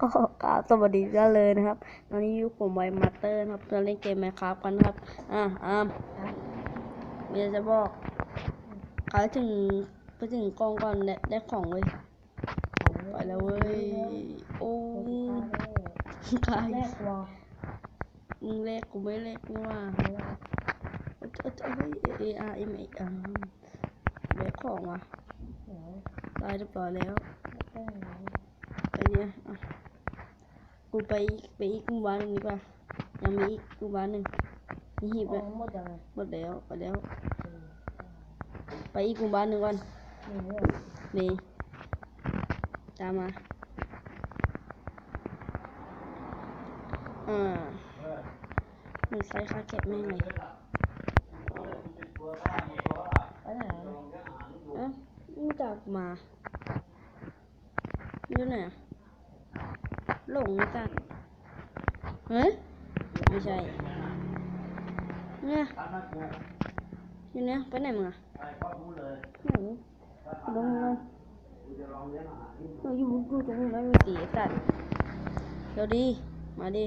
ก็กล่าวสวัสดีกันเลยนะครับ ตอนนี้อยู่ผมไวมาสเตอร์นะครับจะเล่นเกมไหมครับกันนะครับ อ่าอ่าเมียจะบอกขายถึงไปถึงกองก่อนได้ได้ของเลยไปแล้วเว้ย โอ้ขายแรกวอมึงเลขกูไม่เลขนี่ว่าเอ้ยเอ้ยเอ้ย A R M A อ่าแบกของว่ะเดี๋ยวได้เรียบร้อยแล้วแป้งไหนไป เนี่ยอะกูไปไปอีกหมู่บ้านหนึ่งดีกว่ายังมีอีกหมู่บ้านหนึ่งมีหีบอ๋เลอยหมดยังไงหมดแล้วไปแล้วสี่ไปอีกหมู่บ้านหนึ่งก่อนหนึ่งเนี่ยนี่ตามมาอ่ามันใส่ค่าเก็บแม่งเลยไปไหนเอ้ารู้จักมาอยู่ไหนอะ หลงจัดเฮ้ยไม่ใช่เนี่ยอยู่เนี่ยไปไหนมึงอะไหนลงเลยเราอยู่กูตรงนี้แล้วมีสีตัดเดี๋ยวดี มาดิ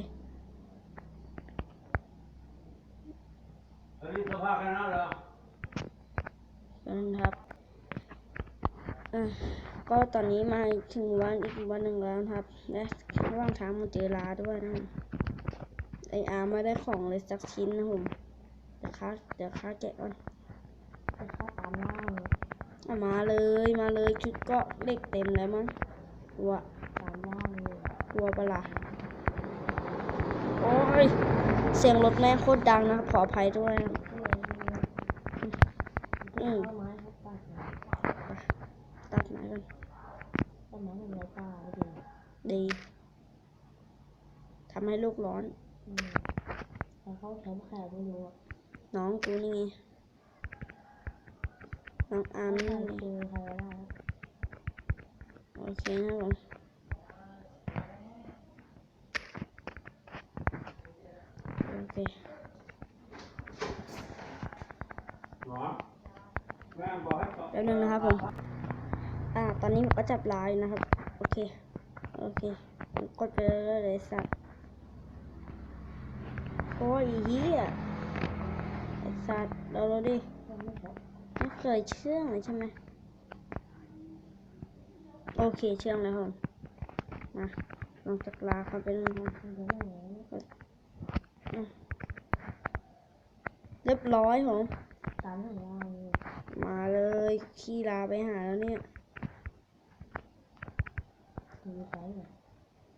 เฮ้ยสภาพแค่นั้นเหรอกันครับอะ ก็ตอนนี้มาถึงวันอีกวันหนึ่งแล้วนะครับ และระหว่างทางมาเจอลาด้วยนะไออาร์ไม่ได้ของเลยสักชิ้นนะผมเดี๋ยวค้าเดี๋ยวค้าแกะก่อนไปเข้าตามล่างอะมาเลยมาเลยชุดเก็เล็กเต็มเลยมั้งกลัวตามล่างเลยกลัวปะล่ะโอ้ยเสียงรถแม่งโคตรดังนะครับขออภัยด้วยนะอืมไม้ครับตัดนะ ตัดไหนกัน ต้นไม้เป็นไรป้าดีดี ทำให้ลูกร้อนอืมแต่เขาแถมแขกไม่รู้อะน้องกูนี่ไง น้องอาร์มใครนี่ไงคือใครได้ โอเคนะผมโอเคหรอแม่บอกให้ตอบแป๊บนึงนะครับผม อ่า ตอนนี้ผมก็จับลายนะครับ โอเค โอเคผมกดไปเรื่อยๆเลยสัตว์โอ้ยเฮียไอสัตว์เราเราดิ ไม่เคยเชื่องเลยใช่ไหม โอเค เชื่องแล้วครับมาลองจากลาเขาเป็นมันจะไม่เรียบร้อยผมมาเลย ขี้ลาไปหาแล้วเนี่ย มีไซส์เหรอ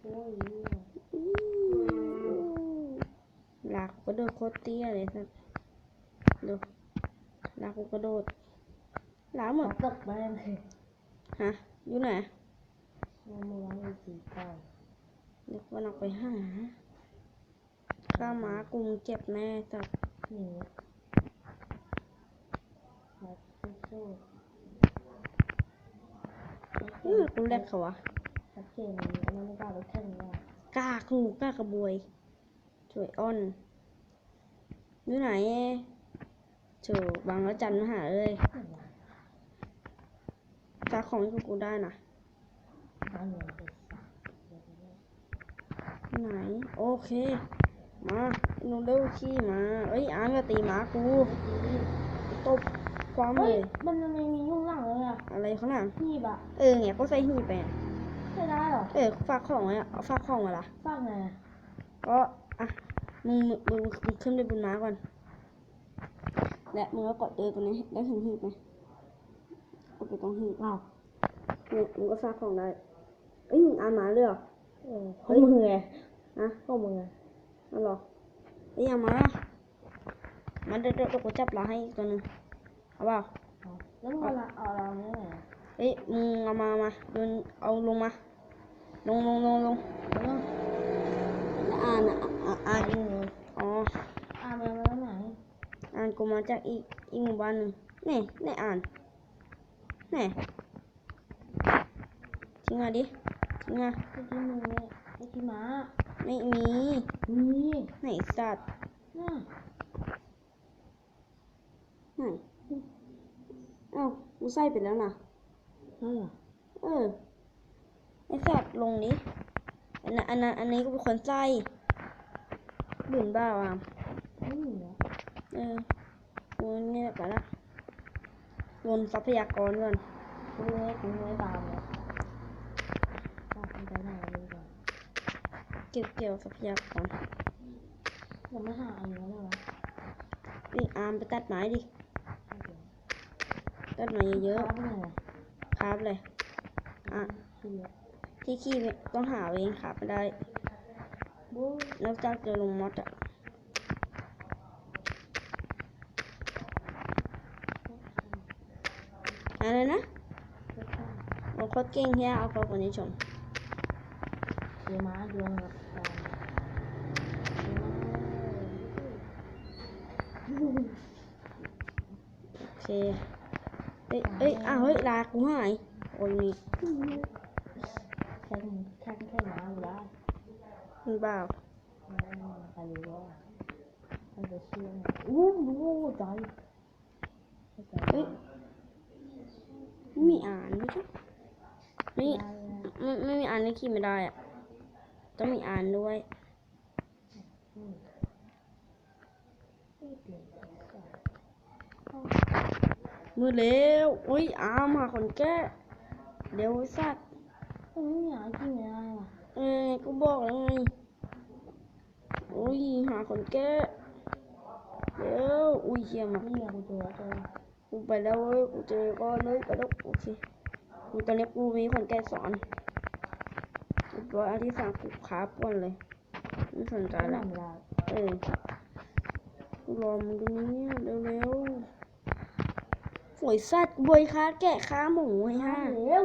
โอ้ยลากกระโดดโคตรเตี้ยเลยสัสดูลากกูกระโดดลากหมมาดตกไปเลยฮะอยู่ไหนมันมาวางอยู่สี่เก้าเดี๋ยววันออกไปหาข้าหมากุมเจ็บแน่สัสหนึ่งแบบสู้เออกูแลกเขาวะๆชัด เจนอันนั้นไม่กล้าไปแข่งเลยกล้าคูกล้ากระบวยช่วยอ้อนอยู่ไหนโถบางแล้วจันมาหาเลยฝากของให้กูได้นะบ้านเมืองเป็นไหน โอเค มาหนูเร็วขี้มาเอ้ยอาร์มจะตีหมากูตบความเฮ้เลยยมันมันมียุ่งหลังเลยอะอะไรข้างหลังพี่บะเออเนี่ยก็ใส่หีบไปอะ ใช่ได้เหรอ เออฝากของไว้อะเอาฝากของไว้ละฟังไงอะก็อะมึงมึงมึงมึงขึ้นไปบนม้าก่อน และมึงก็กดเดินตรงนี้แล้วถึงหีบไหมกดไปตรงหีบอ้าวเนี่ยมึงก็ฝากของได้เอ้ยมึงอ่านหมาเลยเหรอเออเขามึงไงฮะเขามึงไงเอาเหรอเอ้ยเอามามันเดี๋ยวเดี๋ยวเดี๋ยวกูจับลาให้อีกตัวหนึงเอาเปล่าเอาแล้วมึงเอาละเอาเราเนี้ยไงเอ้ ยมึงเอามามาโดนเอาลงมา ลงลงลงลงลงแล้วอ่านอะอะอ่านอ่านเลยอ๋ออ่านมาแล้วไหนอ่านกูมาจากอีกอีกหมู่บ้านหนึ่งนี่นี่อ่านนี่ทิ้งมาดิทิ้งมาไอ้ที่มึงเนี่ยไอ้ที่ม้าไม่มีนี่ไหนสัตว์น่ะไหนเอ้ากูใส่ไปแล้วนะ นั่นเหรอเออไอลงนี้ อันนั้นอันนั้นอันนี้ก็เป็นคนใส่บืนบ้าอะไม่มีเหรอเออวนเงี้ยไปละวนทรัพยากรก่อนกูไม่กูไม่ตามเลยตามไปไหนเลยก่อนเก็บเกี่ยวทรัพยากรยังไม่หาอันนี้เลยวะนี่อาร์มไปตัดไม้ดิ ตัดไม้เยอะตามไปไหนอะๆ ครับเลย อะ ที่ขี้ต้องหาเองครับไม่ได้บู๊นอกจากเจอลงมอดอะอะไรนะเจ้าข้าเราโคตรเก่งเฮียเอาเขาคนนี้ชมเดี๋ยวม้าดวงกับตามเดี๋ยวม้าโอเค เอ้ยเอ้ยอ้าวเฮ้ยลากูหายโอ้ยนี่แข่งแข่งแค่ม้าอยู่แล้วมึงเปล่าใครรู้ว่าใครจะเชื่อเนี่ยอู้หูใจใจเฮ้ยไม่มีอ่านไม่ใช่ไม่ไม่ไม่มีอ่านในขี้ไม่ได้อะต้องมีอ่านด้วย มือเร็วอุ้ยอามหาคนแก้เดี๋ยวไอ้สัตว์ไม่อยากกินอะไรอะเอ้ยกูบอกแล้วไงอุ้ยหาคนแก้เดี๋ยวอุ้ยเฮียมาไม่อยากกูเจอเจอกูไปแล้วเว้ยกูเจอก็เลยไปแล้วโอเคกูตอนนี้กูมีคนแก้สอนเรียบร้อยอันที่สามกูขาป่วนเลยไม่สนใจไม่แล้วทำได้เออกูรอมึงตรงนี้เนี่ยเร็วๆ ฝอยสัตว์บวยค้าแกะค้าหมูไอ้ห่าเร็ว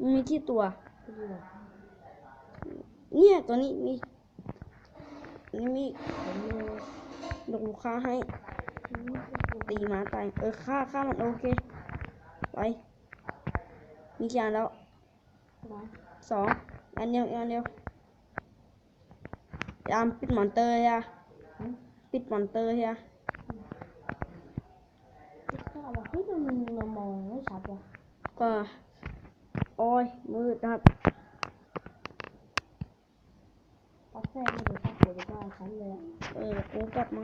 มึงมีกี่ตัวกูดูเนี่ยตัวนี้มีนี่มีผมดูเดี๋ยวกูฆ่าให้ ตีหมาตายเออฆ่าฆ่ามันโอเค ไป มีกี่อันแล้วนะสองอันเดียวอีกอันเดียวยามปิดมอนเตอร์ใช่ปะปิดมอนเตอร์ใช่ปะ ก็ว่าเฮ้ย มันมันมองไม่ชัดว่ะก็โอ้ยมืดนะครับปักแท้ไม่ได้ปักหัวจะบ้าฉันเลยอะเออกูกลับมา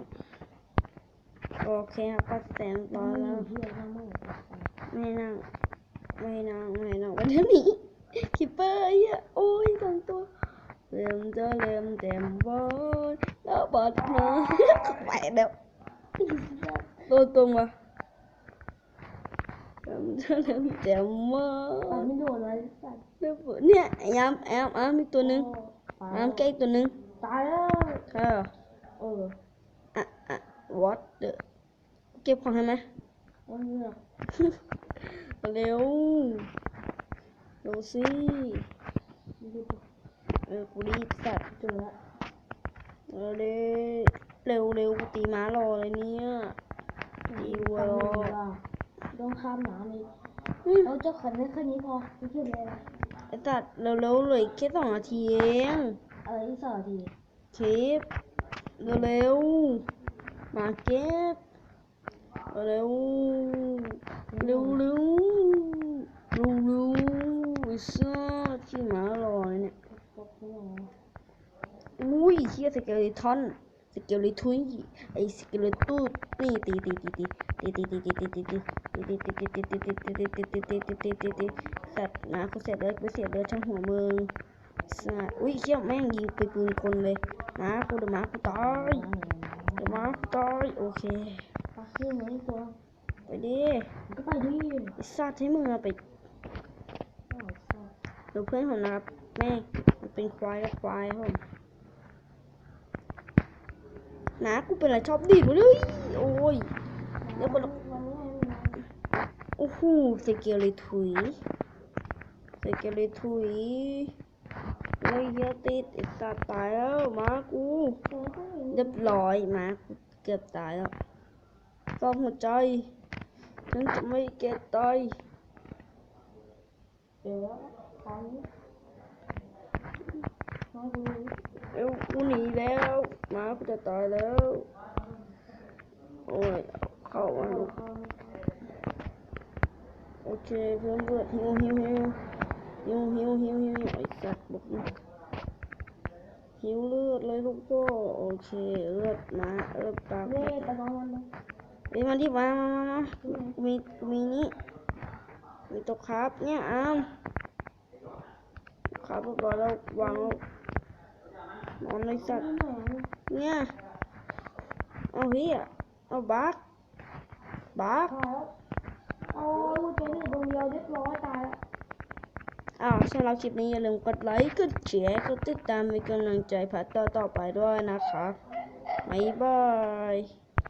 โอเคครับก็แสงรอมันแล้วอยู่ที่อะไรมั่งไม่นั่งไม่นั่งไม่นั่งวันนี้คิปเปอร์ไอ้เหี้ยโอ้ยสองตัวเริ่มจะเริ่มเต็มบอลแล้วบอลเนาะไปแล้วตัวตรงวะเริ่ม จะเริ่มเต็มบอปัลไม่โดนเลยสัตว์แล้วบอลเนี่ยไอ้ยามแอมอ้ามอีกตัวหนึงอ้ามแกอีกตัวหนึงตายแล้วใช่เหรอเอออะอะ what the เก็บของให้ไหมมันเลือกเร็วเร็วสิเออกูรีบสัตว์เจอแล้วเออเร็วเร็วเร็วกูตีม้ารอเลยเนี่ยตีวัวรอ ต้องข้ามหนาเลยอืมเราจะขันได้แค่นี้พอไม่ขึ้นเลยนะไอ้สัตว์เร็วเร็วๆเลยแค่สองนาทีเองอะไรอีกสองนาทีคลิปเร็วเร็วๆมาเก็บเร็วเร็วเร็วเร็วเร็วไอ้สัตว์ที่ม้ารอเลยเนี่ยพวกนี้นะอุ้ยเฮียสเกลิทอนสเกลิทุยไอสเกลิตูดนี่ตีตีตีตีตีตีตีตีตีตี ตีตีตีตีตีตีตีตีตีตีตีตีตีตีตีสัตว์นะกูเสียเลือดกูเสียเลือดช่างหัวมึงสัตว์อุ้ยเฮียวแม่งยิงไปปืนคนเลยนะกูเดี๋ยวมากูตายเดี๋ยวมากูตายโอเคปักชื่อเหมือนตัวไปดิก็ไปดิสัตว์ให้มึงเอาไปเดี๋ยวเพื่อนผมนะครับแม่งมันเป็นควายกับควายครับผมนะกูเป็นอะไรชอบดีดมาเลยโอ้ยแล้วมันวันนี้ โอ้โหสเกลเลยถุยสเกลเลยถุยเฮ้ยเหี้ยติดไอ้สัตว์ตายแล้วหมากูเรียบร้อยหมากูเกือบตายแล้วซ่อมหัวใจฉันจะไม่เก็บตายเดี๋ยวตอนนี้มาดูเอ้วกูหนีแล้วหมากูจะตายแล้วโอ้ยเข้ามาลูก โอเคเพื่อนเพื่อนหิวหิวหิวหิวหิวหิวหิวไอ้สัตว์บุกนะหิวเลือดเลยลูกโซ่โอเคเลือดมาเลือดปากเล่ตะกอนมันเลยเอ้ยมาที่มามามามามีมีนี่มีตัวครับเนี่ยอ้ามครับเรียบร้อยแล้ววางแล้วนอนเลยสัตว์ไม่ไหนเนี่ยเอาเฮียเอาบักบัก ตายแล้วโอ้ยเจนี่ดวงเดียวเรียบร้อยตายแล้วอ้าวสำหรับคลิปนี้อย่าลืมกดไลค์กดแชร์กดติดตามเป็นกำลังใจพัดต่อต่อไปด้วยนะคะบบ๊ายบาย